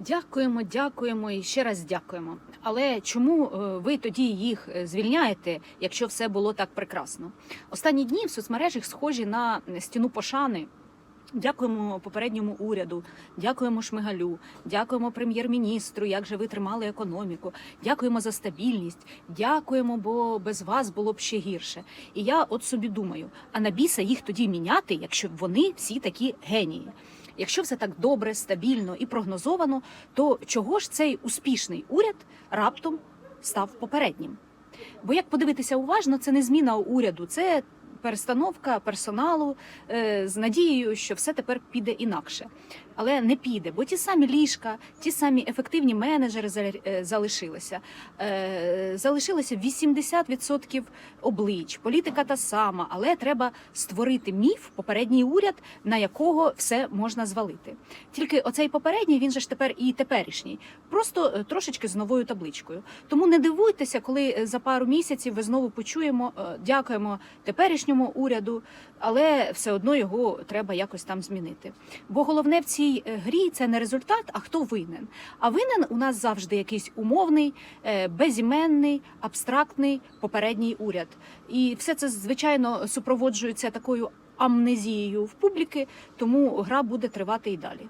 Дякуємо, дякуємо і ще раз дякуємо. Але чому е, ви тоді їх е, звільняєте, якщо все було так прекрасно? Останні дні в соцмережах схожі на стіну пошани. Дякуємо попередньому уряду, дякуємо Шмигалю, дякуємо прем'єр-міністру, як же ви тримали економіку. Дякуємо за стабільність, дякуємо, бо без вас було б ще гірше. І я от собі думаю: а на біса їх тоді міняти, якщо вони всі такі генії. Якщо все так добре, стабільно і прогнозовано, то чого ж цей успішний уряд раптом став попереднім? Бо як подивитися уважно, це не зміна уряду, це перестановка персоналу е, з надією, що все тепер піде інакше. Але не піде, бо ті самі ліжка, ті самі ефективні менеджери е, залишилися. Е, залишилося 80% облич, політика та сама, але треба створити міф, попередній уряд, на якого все можна звалити. Тільки оцей попередній, він же ж тепер і теперішній, просто трошечки з новою табличкою. Тому не дивуйтеся, коли за пару місяців ви знову почуємо, дякуємо теперішньому уряду, але все одно його треба якось там змінити. Бо головне в цій е, грі це не результат, а хто винен. А винен у нас завжди якийсь умовний, е, безіменний, абстрактний попередній уряд. І все це звичайно супроводжується такою амнезією в публіки, тому гра буде тривати і далі.